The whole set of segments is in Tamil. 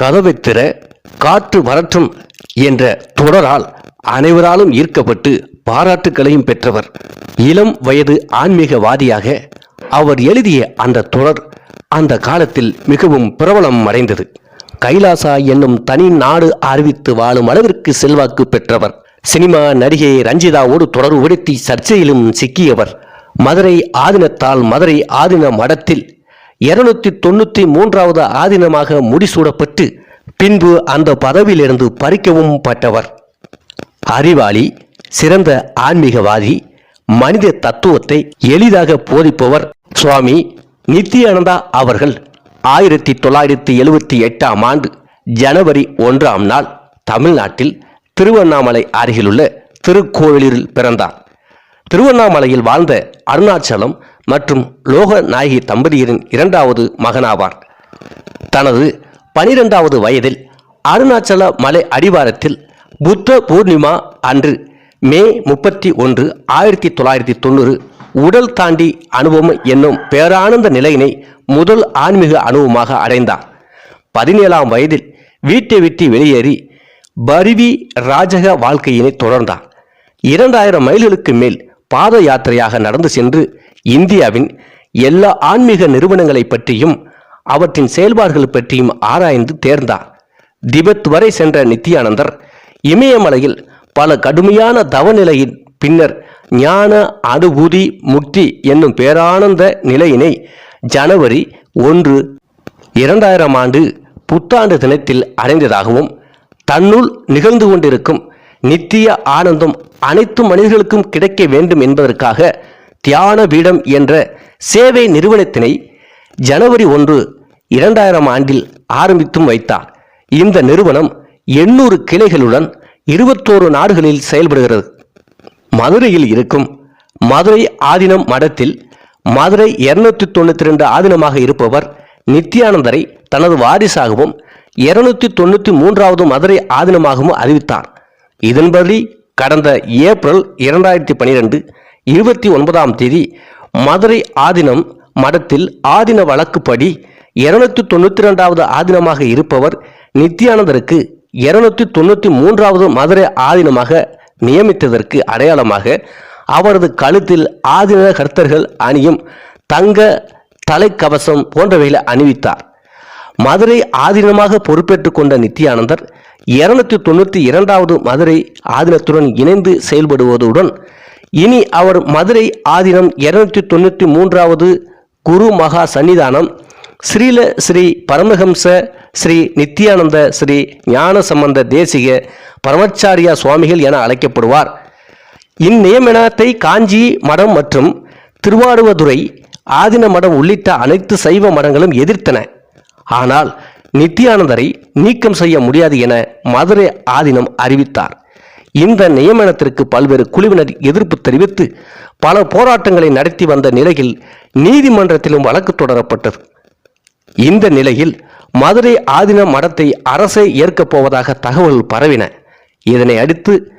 கதவை திற காற்று வரற்றும் என்ற தொடரால் அனைவராலும் ஈர்க்கப்பட்டு பாராட்டுக்களையும் பெற்றவர். இளம் வயது ஆன்மீகவாதியாக அவர் எழுதிய அந்த தொடர் அந்த காலத்தில் மிகவும் பிரபலம் அடைந்தது. கைலாசா என்னும் தனி நாடு அறிவித்து வாழும் அளவிற்கு செல்வாக்கு பெற்றவர். சினிமா நடிகை ரஞ்சிதாவோடு தொடர்புபடுத்தி சர்ச்சையிலும் சிக்கியவர். மதுரை ஆதினத்தால் மதுரை ஆதின மடத்தில் இருநூத்தி தொண்ணூத்தி மூன்றாவது ஆதீனமாக முடிசூடப்பட்டு பின்பு அந்த பதவியிலிருந்து பறிக்கவும் பட்டவர். அறிவாளி சிறந்த ஆன்மீகவாதி மனித தத்துவத்தை எளிதாக போதிப்பவர் சுவாமி நித்யானந்தா அவர்கள். ஆயிரத்தி தொள்ளாயிரத்தி எழுவத்தி எட்டாம் ஆண்டு ஜனவரி ஒன்றாம் நாள் தமிழ்நாட்டில் திருவண்ணாமலை அருகிலுள்ள திருக்கோவிலில் பிறந்தார். திருவண்ணாமலையில் வாழ்ந்த அருணாச்சலம் மற்றும் லோக நாயகி தம்பதியரின் இரண்டாவது மகனாவார். தனது பனிரெண்டாவது வயதில் அருணாச்சல மலை அடிவாரத்தில் புத்த பூர்ணிமா அன்று மே முப்பத்தி ஒன்று ஆயிரத்தி தொள்ளாயிரத்தி தொண்ணூறு உடல் தாண்டி அனுபவம் என்னும் பேரானந்த நிலையினை முதல் ஆன்மீக அனுபவமாக அடைந்தார். பதினேழாம் வயதில் வீட்டை விட்டு வெளியேறி பரிவி ராஜக வாழ்க்கையினை தொடர்ந்தார். இரண்டாயிரம் மைல்களுக்கு மேல் பாத யாத்திரையாக நடந்து சென்று இந்தியாவின் எல்லா ஆன்மீக நிறுவனங்களை பற்றியும் அவற்றின் செயல்பாடுகள் பற்றியும் ஆராய்ந்து தேர்ந்தார். திபெத் வரை சென்ற நித்யானந்தர் இமயமலையில் பல கடுமையான தவநிலையின் பின்னர் ஞான அனுபூதி முக்தி என்னும் பேரானந்த நிலையினை ஜனவரி ஒன்று இரண்டாயிரம் ஆண்டு புத்தாண்டு தினத்தில் அடைந்ததாகவும் தன்னுள் நிகழ்ந்து கொண்டிருக்கும் நித்திய ஆனந்தம் அனைத்து மனிதர்களுக்கும் கிடைக்க வேண்டும் என்பதற்காக தியான பீடம் என்ற சேவை நிறுவனத்தினை ஜனவரி ஒன்று இரண்டாயிரம் ஆண்டில் ஆரம்பித்தும் வைத்தார். இந்த நிறுவனம் எண்ணூறு கிளைகளுடன் இருபத்தோரு நாடுகளில் செயல்படுகிறது. மதுரையில் இருக்கும் மதுரை ஆதீனம் மடத்தில் மதுரை இருநூத்தி தொண்ணூத்தி ரெண்டு ஆதீனமாக இருப்பவர் நித்யானந்தரை தனது வாரிசாகவும் இருநூத்தி தொண்ணூத்தி மூன்றாவது மதுரை ஆதீனமாகவும் அறிவித்தார். இதன்படி கடந்த ஏப்ரல் இரண்டாயிரத்தி பனிரெண்டு இருபத்தி ஒன்பதாம் தேதி மதுரை ஆதீனம் மடத்தில் ஆதீன வழக்குப்படி இருநூத்தி தொண்ணூத்தி ரெண்டாவது ஆதீனமாக இருப்பவர் நித்யானந்தருக்கு இருநூத்தி தொண்ணூத்தி மூன்றாவது மதுரை ஆதீனமாக நியமித்ததற்கு அடையாளமாக அவரது கழுத்தில் ஆதீன கர்த்தர்கள் அணியும் தங்க தலைக்கவசம் போன்றவைகளை அணிவித்தார். மதுரை ஆதீனமாக பொறுப்பேற்றுக் கொண்ட நித்யானந்தர் இருநூத்தி தொண்ணூத்தி இரண்டாவது மதுரை ஆதீனத்துடன் இணைந்து செயல்படுவதுடன் இனி அவர் மதுரை ஆதீனம் இருநூற்றி தொண்ணூற்றி மூன்றாவது குரு மகா சன்னிதானம். ஸ்ரீல ஸ்ரீ பரமஹம்ச ஸ்ரீ நித்யானந்த ஸ்ரீ ஞான சம்பந்த தேசிக பரமச்சாரியா சுவாமிகள் என அழைக்கப்படுவார். இந்நியமனத்தை காஞ்சி மடம் மற்றும் திருவாடுவதுறை ஆதின மடம் உள்ளிட்ட அனைத்து சைவ மடங்களும் எதிர்த்தன. ஆனால் நித்தியானந்தரை நீக்கம் செய்ய முடியாது என மதுரை ஆதீனம் அறிவித்தார். இந்த நியமனத்திற்கு பல்வேறு குழுவினர் எதிர்ப்பு தெரிவித்து பல போராட்டங்களை நடத்தி வந்த நிலையில் நீதிமன்றத்திலும் வழக்கு தொடரப்பட்டது. இந்த நிலையில் மதுரை ஆதின மடத்தை அரசே ஏற்கப் போவதாக தகவல் பரவின. இதனை அடுத்து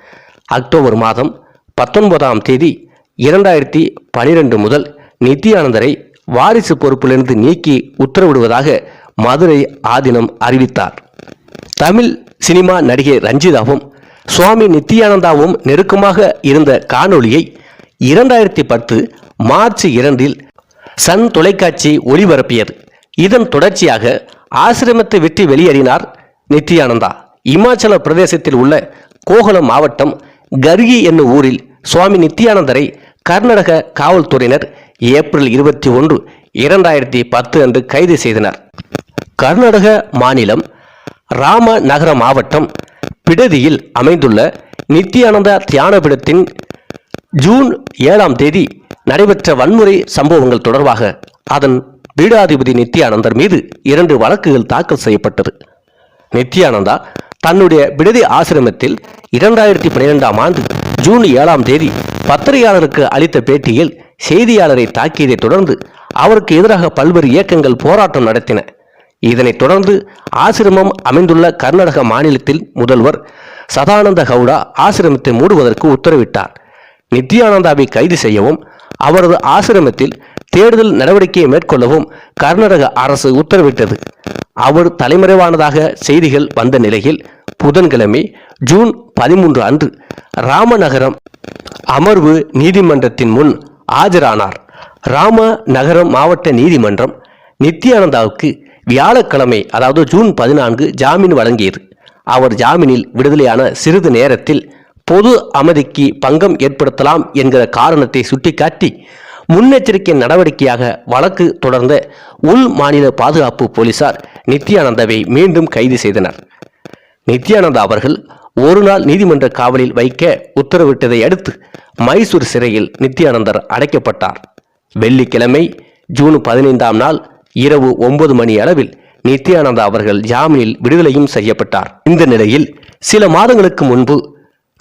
அக்டோபர் மாதம் பத்தொன்பதாம் தேதி இரண்டாயிரத்தி பனிரெண்டு முதல் நித்யானந்தரை வாரிசு பொறுப்பிலிருந்து நீக்கி உத்தரவிடுவதாக மதுரை ஆதீனம் அறிவித்தார். தமிழ் சினிமா நடிகை ரஞ்சிதாவும் சுவாமி நித்யானந்தாவும் நெருக்கமாக இருந்த காணொளியை இரண்டாயிரத்தி பத்து மார்ச் இரண்டில் சன் தொலைக்காட்சி ஒளிபரப்பியது. இதன் தொடர்ச்சியாக ஆசிரமத்தை விட்டு வெளியேறினார் நித்யானந்தா இமாச்சல பிரதேசத்தில் உள்ள கோகலம் மாவட்டம் கர்கி என்னும் ஊரில் சுவாமி நித்யானந்தரை கர்நாடக காவல்துறையினர் ஏப்ரல் இருபத்தி ஒன்று இரண்டாயிரத்தி பத்து அன்று கைது செய்தனர். கர்நாடக மாநிலம் ராமநகர மாவட்டம் பிடதியில் அமைந்துள்ள நித்தியானந்தா தியானபிடத்தின் ஜூன் ஏழாம் தேதி நடைபெற்ற வன்முறை சம்பவங்கள் தொடர்பாக அதன் பீடாதிபதி நித்யானந்தர் மீது இரண்டு வழக்குகள் தாக்கல் செய்யப்பட்டது. நித்யானந்தா தன்னுடைய விடுதி ஆசிரமத்தில் இரண்டாயிரத்தி பன்னிரெண்டாம் ஆண்டு ஜூன் ஏழாம் தேதி பத்திரிகையாளருக்கு அளித்த பேட்டியில் செய்தியாளரை தாக்கியதைத் தொடர்ந்து அவருக்கு எதிராக பல்வேறு இயக்கங்கள் போராட்டம் நடத்தின. இதனைத் தொடர்ந்து ஆசிரமம் அமைந்துள்ள கர்நாடக மாநிலத்தில் முதல்வர் சதானந்த கவுடா ஆசிரமத்தை மூடுவதற்கு உத்தரவிட்டார். நித்யானந்தாவை கைது செய்யவும் அவரது ஆசிரமத்தில் தேடுதல் நடவடிக்கையை மேற்கொள்ளவும் கர்நாடக அரசு உத்தரவிட்டது. அவர் தலைமறைவானதாக செய்திகள் வந்த நிலையில் புதன்கிழமை ஜூன் பதிமூன்று அன்று ராமநகரம் அமர்வு நீதிமன்றத்தின் முன் ஆஜரானார். ராமநகரம் மாவட்ட நீதிமன்றம் நித்யானந்தாவுக்கு வியாழக்கிழமை அதாவது ஜூன் பதினான்கு ஜாமீன் வழங்கியது. அவர் ஜாமீனில் விடுதலையான சிறிது நேரத்தில் பொது அமைதிக்கு பங்கம் ஏற்படுத்தலாம் என்கிற காரணத்தை சுட்டிக்காட்டி முன்னெச்சரிக்கை நடவடிக்கையாக வழக்கு தொடர்ந்த உள் மாநில பாதுகாப்பு போலீசார் நித்யானந்தாவை மீண்டும் கைது செய்தனர். நித்யானந்தா அவர்கள் ஒரு நாள் நீதிமன்ற காவலில் வைக்க உத்தரவிட்டதை அடுத்து மைசூர் சிறையில் நித்யானந்தர் அடைக்கப்பட்டார். வெள்ளிக்கிழமை ஜூன் பதினைந்தாம் நாள் இரவு ஒன்பது மணி அளவில் நித்யானந்தா அவர்கள் ஜாமீனில் விடுதலையும் செய்யப்பட்டார். இந்த நிலையில் சில மாதங்களுக்கு முன்பு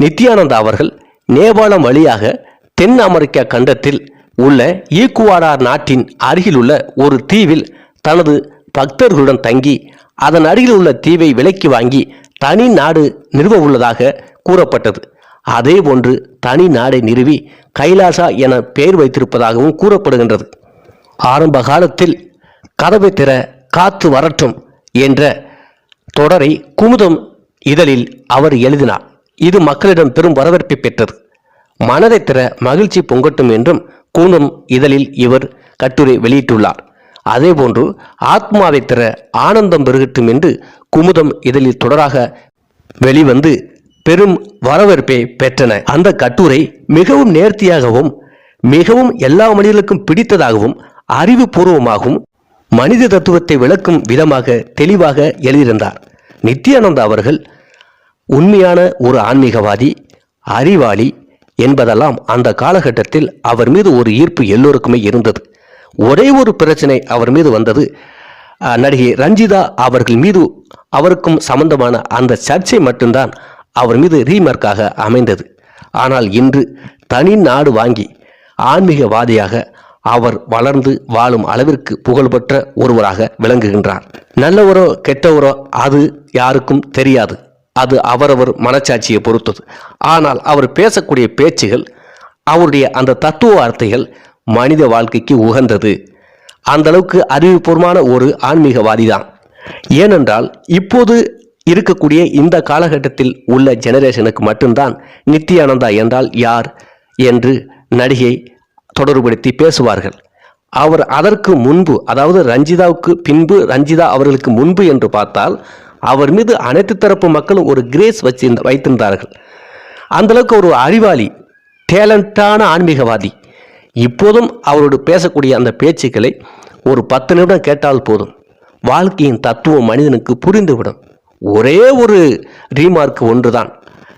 நித்யானந்தா அவர்கள் நேபாளம் வழியாக தென் அமெரிக்கா கண்டத்தில் உள்ள ஈக்குவாடார் நாட்டின் அருகிலுள்ள ஒரு தீவில் தனது பக்தர்களுடன் தங்கி அதன் அருகில் உள்ள தீவை விலைக்கு வாங்கி தனி நாடு நிறுவ உள்ளதாக கூறப்பட்டது. அதேபோன்று தனி நாடை நிறுவி கைலாசா என பெயர் வைத்திருப்பதாகவும் கூறப்படுகின்றது. ஆரம்ப காலத்தில் கதவை திற காத்து வரட்டும் என்ற தொடரை குமுதம் இதழில் அவர் எழுதினார். இது மக்களிடம் பெரும் வரவேற்பை பெற்றது. மனதை திற மகிழ்ச்சி பொங்கட்டும் என்றும் குமுதம் இதழில் இவர் கட்டுரை வெளியிட்டுள்ளார். அதேபோன்று ஆத்மாவை திற ஆனந்தம் பெருகட்டும் என்று குமுதம் இதழில் தொடராக வெளிவந்து பெரும் வரவேற்பை பெற்றன. அந்த கட்டுரை மிகவும் நேர்த்தியாகவும் மிகவும் எல்லா மனிதர்களுக்கும் பிடித்ததாகவும் அறிவுபூர்வமாகவும் மனித தத்துவத்தை விளக்கும் விதமாக தெளிவாக எழுதியிருந்தார். நித்யானந்தா அவர்கள் உண்மையான ஒரு ஆன்மீகவாதி அறிவாளி என்பதெல்லாம் அந்த காலகட்டத்தில் அவர் மீது ஒரு ஈர்ப்பு எல்லோருக்குமே இருந்தது. ஒரே ஒரு பிரச்சனை அவர் மீது வந்தது. நடிகை ரஞ்சிதா அவர்கள் மீது அவருக்கும் சம்பந்தமான அந்த சர்ச்சை மட்டும்தான் அவர் மீது ரீமார்க்காக அமைந்தது. ஆனால் இன்று தனி நாடு வாங்கி ஆன்மீகவாதியாக அவர் வளர்ந்து வாழும் அளவிற்கு புகழ்பெற்ற ஒருவராக விளங்குகின்றார். நல்லவரோ கெட்டவரோ அது யாருக்கும் தெரியாது. அது அவரவர் மனச்சாட்சியை பொறுத்தது. ஆனால் அவர் பேசக்கூடிய பேச்சுகள் அவருடைய அந்த தத்துவ வார்த்தைகள் மனித வாழ்க்கைக்கு உகந்தது. அந்த அளவுக்கு அறிவுபூர்வமான ஒரு ஆன்மீகவாதி தான் ஏனென்றால் இப்போது இருக்கக்கூடிய இந்த காலகட்டத்தில் உள்ள ஜெனரேஷனுக்கு மட்டும்தான் நித்யானந்தா என்றால் யார்? என்று நடிகை தொடர்புபடுத்தி பேசுவார்கள். அவர் அதற்கு முன்பு அதாவது ரஞ்சிதாவுக்கு பின்பு ரஞ்சிதா அவர்களுக்கு முன்பு என்று பார்த்தால் அவர் மீது அனைத்து தரப்பு மக்களும் ஒரு கிரேஸ் வச்சு வைத்திருந்தார்கள். அந்தளவுக்கு ஒரு அறிவாளி டேலண்டான ஆன்மீகவாதி. இப்போதும் அவரோடு பேசக்கூடிய அந்த பேச்சுக்களை ஒரு பத்து நிமிடம் கேட்டால் போதும். வாழ்க்கையின் தத்துவம் மனிதனுக்கு புரிந்துவிடும். ஒரே ஒரு ரீமார்க் ஒன்றுதான்.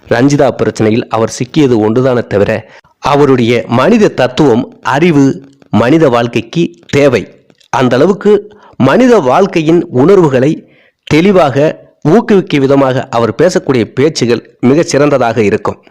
ரஞ்சிதா பிரச்சனையில் அவர் சிக்கியது ஒன்றுதானே தவிர அவருடைய மனித தத்துவம் அறிவு மனித வாழ்க்கைக்கு தேவை. அந்த அளவுக்கு மனித வாழ்க்கையின் உணர்வுகளை தெளிவாக ஊக்குவிக்கும் விதமாக அவர் பேசக்கூடிய பேச்சுகள் மிகச் சிறந்ததாக இருக்கும்.